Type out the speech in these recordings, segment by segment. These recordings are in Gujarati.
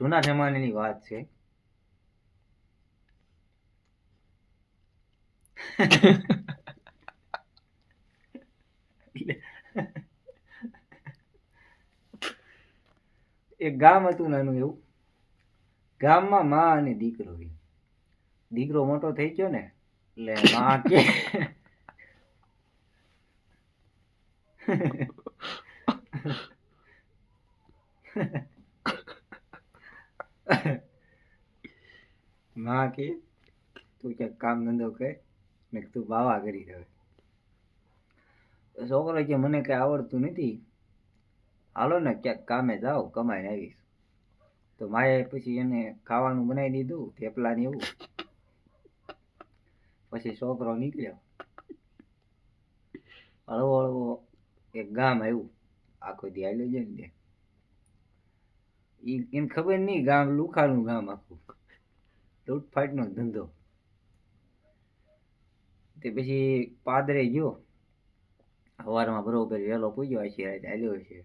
જૂના જમાનાની વાત છે. એક ગામ હતું નાનું એવું. ગામમાં માં અને દીકરો દીકરો મોટો થઈ ગયો ને, એટલે માં કે માં કે તું ક્યાંક કામ ધંધો કર ને તું બાવા કરી રહ્યો છોકરો કે મને કઈ આવડતું નથી, હાલો ને ક્યાંક કામે જાઓ, કમાઈને આવીશ. તો માએ પછી એને ખાવાનું બનાવી દીધું, થેપલા ને એવું. પછી છોકરો નીકળ્યો. હળવો હળવો એક ગામ આવ્યું, આખો ધ્યાન લઈ જાય ને એને ખબર નહીં ગામ લુખાનું ગામ આખું. લૂંટફાટનો ધંધો. તે પછી પાદરે ગયો. સવારમાં બરોબર વહેલો પૂજ્યો હશે રાતે હાલ્યો છે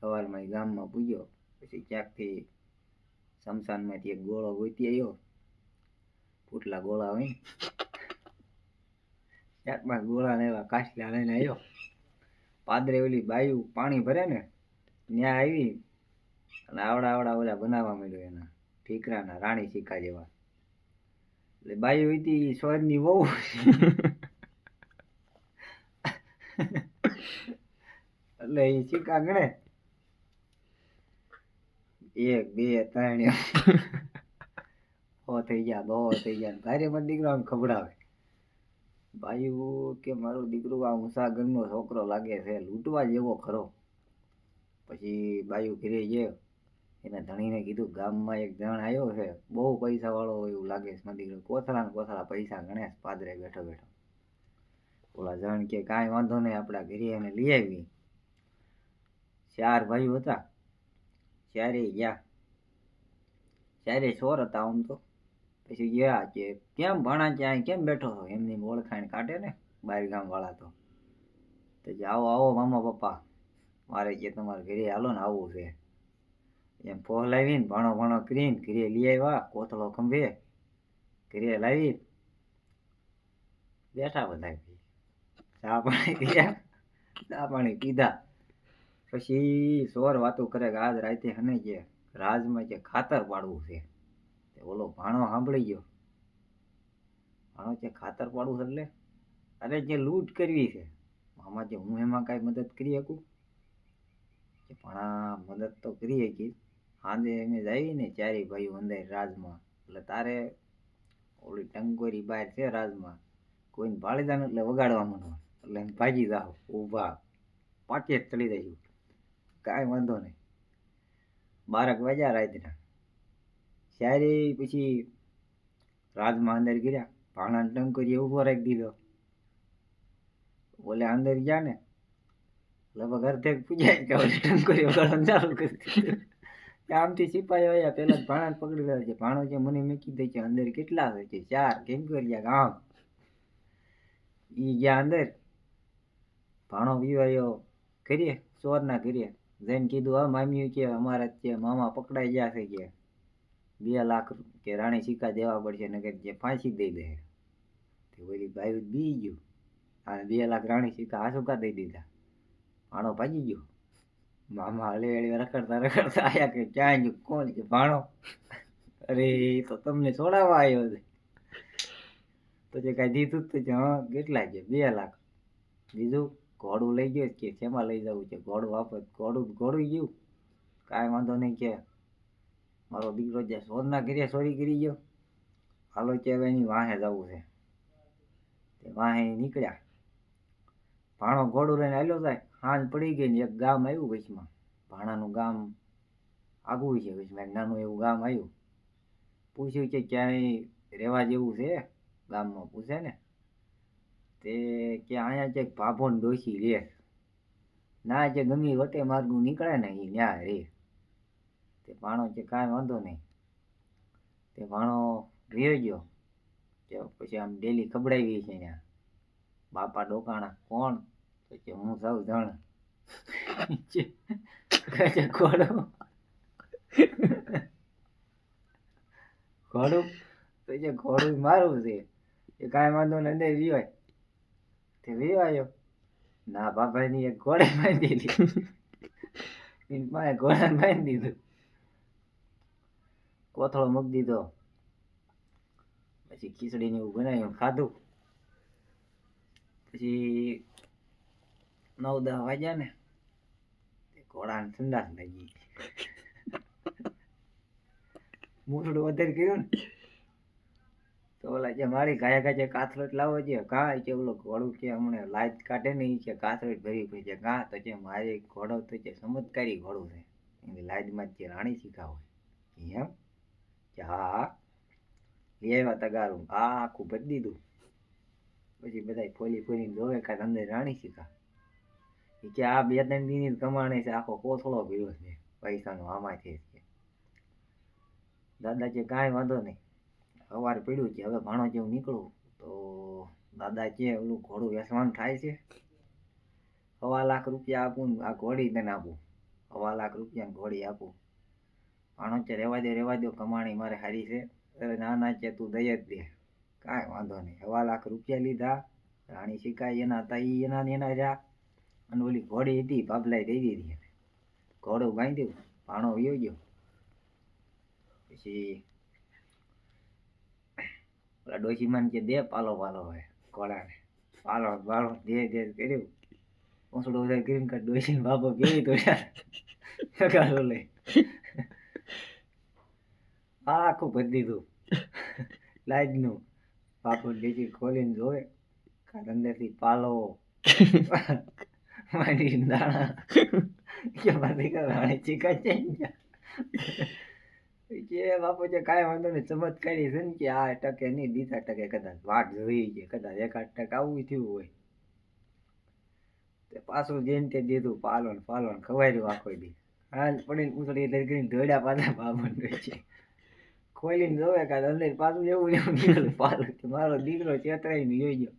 સવારમાં ગામમાં પૂજ્યો પછી ક્યાંકથી શમશાનમાંથી એક ગોળો ગોતી આવ્યો. પૂટલા ગોળા હોય. ક્યાંકમાં ગોળા ને એવા કાચલા લઈને આવ્યો. પાદરે ઓલી બાયું પાણી ભરે ને, ત્યાં આવી અને આવડા આવડા ઓલા બનાવવા માંડ્યો એના. ઠીકરાના રાણી શીખા જેવા. એટલે બાયું હતી સ્વરની વહુ એટલે એ ચીકા ગણે એક, બે, ત્રણ. હો થઈ ગયા દો થઈ ગયા. તારે મને દીકરો આમ ખવડાવે. ભાઈ કે મારો દીકરો આ ઊંસા ઘરનો છોકરો લાગે છે, લૂંટવા જેવો ખરો. પછી બાયું ઘરે ગયો. એના ધણીને કીધું, ગામમાં એક જણ આવ્યો છે, બહુ પૈસા વાળો હોય એવું લાગે છે. મંદિર કોથળા ને કોથળા પૈસા ગણે પાદરે બેઠો બેઠો. ઓલા જણ કે, કાંઈ વાંધો નહીં, આપણા ઘરે એને લઈ આવી ચાર ભાઈઓ હતા. ચારે ગયા. ચારે સોર હતા આમ તો. પછી ગયા કે, કેમ ભણા અહીં કેમ બેઠો છો? એમની ઓળખાણ કાઢે ને બહાર ગામવાળા તો કે, આવો આવો મામા પપ્પા, મારે કે તમારે ઘરે હાલો ને આવવું છે. એમ ફોહ લાવીને ભણો ભણો કરીને ઘરે લઈ આવ્યા, કોથળો ખંભે. ઘરે લાવી બેઠા બધા ચા પાણી પીયા ચા પાણી પીધા. પછી સોર વાતો કરે કે આજ રાતે હને કે રાજમાં કે ખાતર પાડવું છે ઓલો ભાણો સાંભળી ગયો. ભાણો કે ખાતર પાડવું એટલે? અરે જે લૂંટ કરવી છે, આમાં જે હું એમાં કાંઈ મદદ કરી શકું? કે ભણા મદદ તો કરી શકીશ. સાંજે અમે જઈએ ને ચારે ભાઈઓ અંદર રાજમાં. એટલે તારે ઓલી ટંકોરી બહાર છે રાજમાં. કોઈને ભાળી જાને એટલે વગાડવા માંડો. એટલે ભાગી જાઓ, ઊભા. પાકે ચડી જઈશું કાંઈ વાંધો નહીં. બારક વાગ્યા રાતના ત્યારે પછી રાજમાં અંદર ગયા ભાણાને ટંકોરી ઊભો રાખી દીધો. બોલે અંદર ગયા ને, લગભગ અડધેક પૂજાય કે ટંકોરી વગાડવાનું ચાલુ કરી દીધું. આમથી સિપાહીઓ આવ્યા પેલા જ ભાણાને પકડી રહ્યા છે. ભાણો છે મને મૂકી દે છે, અંદર કેટલા છે? ચાર, કેમ કર્યા આમ? ઈ ગયા અંદર. ભાણો વિવાયો કરીએ ચોરના કરીએ. જઈને કીધું, હા મામ્યું કે અમારા જે મામા પકડાઈ ગયા છે કે. બે લાખ કે રાણી સિક્કા દેવા પડશે નગર જે ફાંસી દઈ દે. તે ઓલી બાયું બી ગયું અને બે લાખ રાણી સિક્કા સુકા દઈ દીધા. ભાણો ભાગી ગયો. મામા હળી હળે રખડતા રખડતા આયા કે ક્યાં ગયું? કોણ કે ભાણો? અરે તો તમને છોડાવવા આવ્યો છે. તો જે કાંઈ દીધું જ તો કે હા, કેટલા છે? બે લાખ. બીજું ઘોડું લઈ ગયો કે શેમાં લઈ જવું છે? ઘોડું વાપર ઘોડું ઘોડું ગયું. કાંઈ વાંધો નહીં કે મારો દીકરો જે સોરના ઘરે ચોરી કરી ગયો. હાલો કે હવે એની વાહે જવું છે. તે વાહે નીકળ્યા. ભાણો ઘોડું લઈને હાલ્યો જાય. સાંજ પડી ગઈ ને એક ગામ આવ્યું વચમાં. ભાણાનું ગામ આગવું છે વચમાં. એક નાનું એવું ગામ આવ્યું. પૂછ્યું કે ક્યાંય રહેવા જેવું છે? ગામમાં પૂછે ને. તે કે અહીંયા છે ભાભો ને ડોસી રે. ના જે ગમી વટે માર્ગું નીકળે ને એ ન્યા રે. તે ભાણો છે કાંઈ વાંધો નહીં. તે ભાણો રહ્યો ગયો. કે પછી આમ ડેલી ખબડાવી છે ત્યાં બાપા ડોકાણા કોણ? તો કે હું સૌ જણ. કહે ઘોડો ઘોડું તો જે ઘોડું મારું છે. એ કાંઈ વાંધો ને દે વિવાય. તે વિવાયો. ના બાપાની એક ઘોડે બાંધી દીધી પાસે ઘોડાને બાંધી દીધું. કોથળો મૂકી દીધો. પછી ખીચડી ને એવું બનાવ્યું, ખાધું. પછી નવ દસ વાગ્યા ને ઘોડાને ઠંડાસ લાગી મૂઠડું વધારે કર્યું ને તો ઓલા જે મારી ગાયા ગાજે કાથરોટ લાવો છે કાં કે ઓલો ઘોડું કે હમણાં લાઈટ કાઢે ને છે કે કાથરોટ ભરી પડી છે કાં તો જે મારે ઘોડો તો છે ચમત્કારી ઘોડું છે. એની લાઈટમાં જ જે રાણી શીખા હોય. એમ? કે હા હા લઈ આવ્યા તગારું. આ આખું ભરી દીધું. પછી બધા ફોલી ફોલીને જોવે કાંઈ અંદર રાણી શીખા. કે આ બે ત્રણ દિનની જ કમાણી છે, આખો કોથળો ભીડો છે, પૈસાનો આમાંથી કે દાદા કે કાંઈ વાંધો નહીં. સવારે પીડ્યું છે, હવે ભાણો જેવું નીકળું તો દાદા કે ઓલું ઘોડું વેસવાનું થાય છે? સવા લાખ રૂપિયા આપું આ ઘોડી તને આપું. સવા લાખ રૂપિયા ઘોડી આપું. ભાણો છે રેવા દે, રેવા દો, કમાણી મારે હારી છે. અરે ના ના છે તું દઈ જ દે. કાંઈ વાંધો નહીં. સવા લાખ રૂપિયા લીધા, રાણી શિકાઈ એના હતા એના એના રહ્યા. અને ઓલી ઘોડી હતી ભાભલાઈ દઈ દીધી એને. ઘોડો બાંધ્યું ભાણો વયો ગયો. પછી ઓલા ડોશીમાન કે, દે પાલો પાલો હોય ઘોડાને. પાલો પાલો દે દે કર્યું. ઓસડો વધારે કરીને કાંઈ ડોશીને બાપો પીવી તો યાર લઈ આખું ભરી દીધું. લાઈટનું બાપુ ડેચી ખોલીને જોવે. અંદરથી પાલો. દાણા કે મારી રાણી ચીકા છે કે બાપુ જે કાંઈ વાંધો નહીં ચમત્કારી છે ને કે આ ટકે નહીં બીજા ટકે કદાચ વાટ જોઈ છે કદાચ એકાદ ટકે આવું થયું હોય તે પાછું જેને તે દીધું પાલો ને પાલો ને ખવાર્યું આખો દી હાલ પડીને ઉછળી કરીને ધોડ્યા પાછા બાબન છે ખોલીને જોવે કાં અંદર પાછું એવું એવું નીકળ્યું પાલું કે મારો દીકરો ચેતરાઈને જોઈ ગયો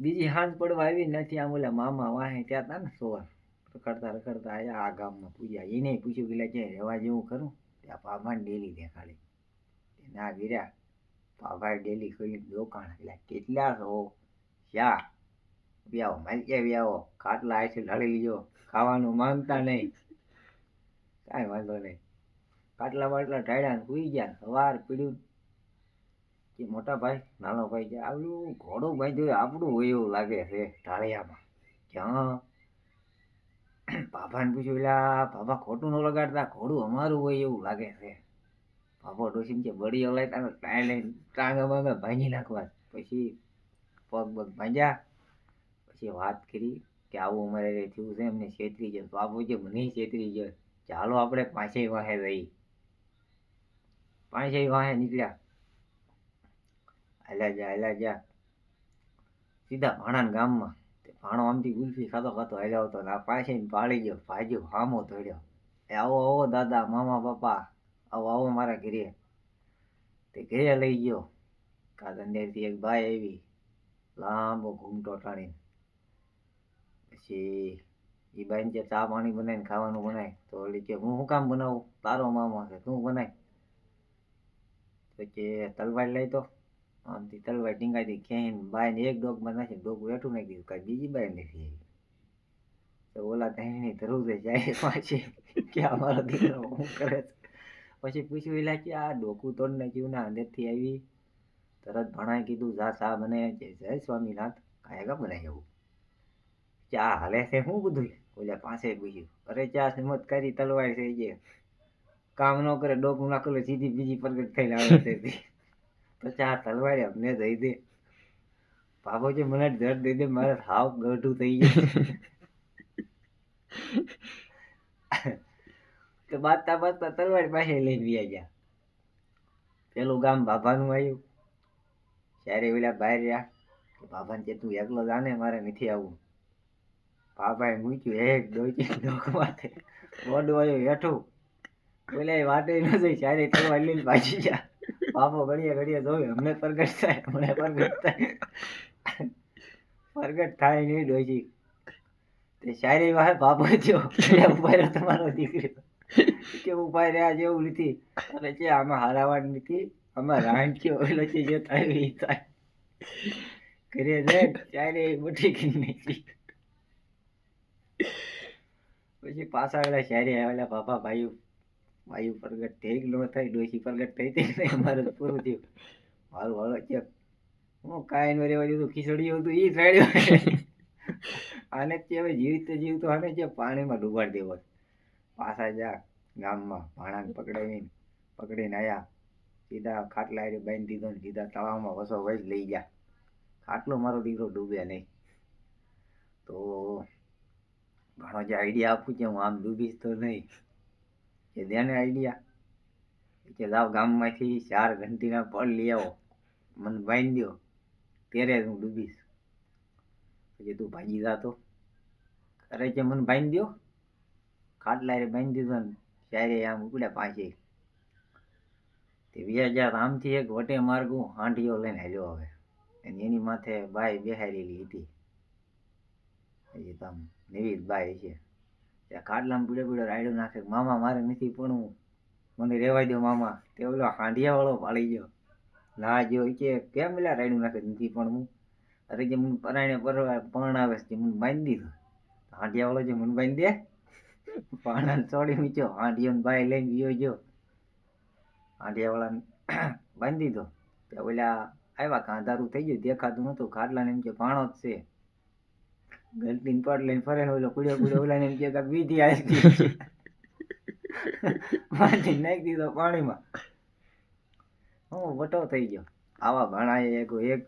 બીજી હાંજ પડવા આવી નથી આમ ઓલા મામા વાહે ત્યાં હતા ને સોર રખડતા રખડતા આવ્યા આ ગામમાં પૂજ્યા. એને પૂછ્યું પેલા ક્યાંય રહેવા જેવું ખરું? ત્યાં પાભાને ડેલી દેખાડી. ના ગીર્યા પાભાડ ડેલી કરીને દોકાણ એટલે કેટલા છો શા વ્યાવો, માલકે વ્યાવો. ખાટલા આથી લડી લીજો ખાવાનું માંગતા નહીં. કાંઈ વાંધો નહીં. ખાટલા બાટલા ઢાળ્યા ને સુઈ ગયા સવાર પીડ્યું કે મોટા ભાઈ, નાનો ભાઈ કે આવડું ઘોડો બાંધ્યું આપણું હોય એવું લાગે છે ઢાળિયામાં. હા. બાબાને પૂછ્યું, એટલે બાબા ખોટું ન લગાડતા? ઘોડું અમારું હોય એવું લાગે છે. બાબા ડોસીને કે, બળી અલાયતા તારે, ટાય લઈને ટાંગ અમે ભાંગી નાખવા. પછી પગ પગ ભાંજ્યા પછી વાત કરી કે, આવું અમારે થયું છે, એમને છેતરી જાય બાબુ જે મને છેતરી જાય ચાલો આપણે પાંચેય વાહે રહી. પાંચેય વાહે નીકળ્યા. હાલ્યા જા હાલ્યા જા. સીધા ભાણાના ગામમાં. તે ભાણો આમથી ગુલ્ફી ખાતો ખાતો હાલ્યો હતો ને આ પાસે પાળી ગયો ભાજ્યો હામો ધોડ્યો. એ આવો આવો દાદા, મામા, પપ્પા, આવો આવો મારા ઘરે. તે ઘરે લઈ ગયો. કાદંદેરથી એક ભાઈ આવી, લાંબો ઘૂમટો ટાણીને પછી એ બાઈને જે ચા પાણી બનાવીને ખાવાનું બનાય. તો ઓલી કે, હું શું કામ બનાવું? તારો મામા કે તું બનાય. તો કે તલવાર લઈ તો આમથી તલવાર ટીંગાઈ ખેંચીને બાઈને એક ડોકમાં નાખી ડોગ વેઠું નાખી દીધું. કાંઈ બીજી બાઈ નથી તો ઓલા તેની ધરું થઈ જાય પાછી. કે અમારો દીકરો શું કરે પછી પૂછ્યું એલા કે આ ડોકું તોડ નાખ્યું ને અંદરથી આવી. તરત ભણાઈ કીધું, જા સા મને જય સ્વામીનાથ. કાંઈ કા બનાવી એવું. ચા હાલે છે શું બધું ઓલા પાસે પૂછ્યું. અરે, ચા ચમત્કારી તલવાર છે જે કામ ન કરે ડોકું નાખેલું, સીધી બીજી પ્રગટ થઈને આવે છે. તો ચા તલવાડી અમને દઈ દે. છે મને જડ દઈ દે મારે હાવ ગઢું થઈ ગયું. તો બાજતા બાજતા તલવાડી પાસે લઈને વ્યા ગયા. પેલું ગામ બાભાનું આવ્યું. ત્યારે ઓલા બહાર રહ્યા કે બાભાને કે તું એકલો જાને મારે નથી આવવું બાબાએ મૂક્યું એક ડોચી ડોક માથે. મોઢું આવ્યું હેઠું. એ વાટે ન જઈ ત્યારે તલવાડી લઈને પાછી ગયા. બાપો ઘડીએ ઘડીએ જોયું. અમને પ્રગટ થાય, અમને પ્રગટ થાય. પ્રગટ થાય નહીં ડોજી તે શાયરી વાહે બાપો થયો. ઊભા તમારો દીકરો કે ઊભા રહ્યા જેવું નથી. અને છે આમાં હારાવાડ નથી, આમાં છે ઓલો છે જે થાય એ થાય. કરીએ જાય ત્યારે મોટી કરી નાખી પછી પાછા આવેલા શાયરી આવેલા બાપા ભાઈ ભાઈ પ્રગટ થઈ ન થઈ ડોસી પ્રગટ થઈ તે નહીં અમારે તો પૂરું થયું. મારું વાળો છે હું કાંઈ ન રહેવા દીધું ખીચડી હતું એ રાડ્યો આને જ હવે જીવતો જીવતો આને જે પાણીમાં ડૂબાડી દેવો. પાછા જા ગામમાં ભાણાને પકડાવીને, પકડીને આવ્યા સીધા ખાટલા આવી બાંધી દીધો ને સીધા તળાવમાં વસો વસ લઈ ગયા. ખાટલો મારો દીકરો ડૂબે નહીં. તો, ઘણો જે આઈડિયા આપું છે હું આમ ડૂબીશ તો નહીં. કે દેને આઈડિયા કે લાવ ગામમાંથી ચાર ઘંટીના પડ લઈ આવો. મને બાંધી દો ત્યારે હું ડૂબીશ. પછી તું ભાગી જાતો. અરે છે મને બાંધી દો ખાટલા રે બાંધી દીધો ને ત્યારે આમ ઉપડ્યા પાંચે તે વ્યાજા આમથી એક વટે માર્ગું હાંડીઓ લઈને હાલ્યો હવે. અને એની માથે બાઈ બેહારેલી હતી. હજી તો આમ નિવિત બાઈ છે. ત્યાં ખાટલામાં પીળો પીળો રાયડો નાખે મામા, મારે નથી પણ મને રેવા દો મામા. તે ઓલો હાંડિયાવાળો પાડી ગયો. ના જો કે, કેમ પેલા રાયડું નાખે? નથી પણ હું. અરે, જે મને પરાયણે પરવા પણ આવે છે મને બાંધી દીધો. હાંડિયાવાળો જે મને બાંધી દે, પાણાને ચોડી મીચો હાંડિયો ભાઈ લઈને ગયો જો હાંડિયાવાળાને બાંધી દીધો. તે ઓલા આવ્યા કાંધારું થઈ ગયું, દેખાતું નહોતું. ખાટલાને એમ કે પાણો જ છે. ગલતીને પડ લઈને ફરે ઓલો કુડ્યો કુડ્યો ઓલાને એમ કે વિધિ આવી માંથી નાખી દીધો પાણીમાં. હું વટો થઈ ગયો. આવા ભાણા એક એક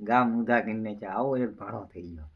ગામ ઉધા કરીને છે આવો એક ભાણો થઈ ગયો.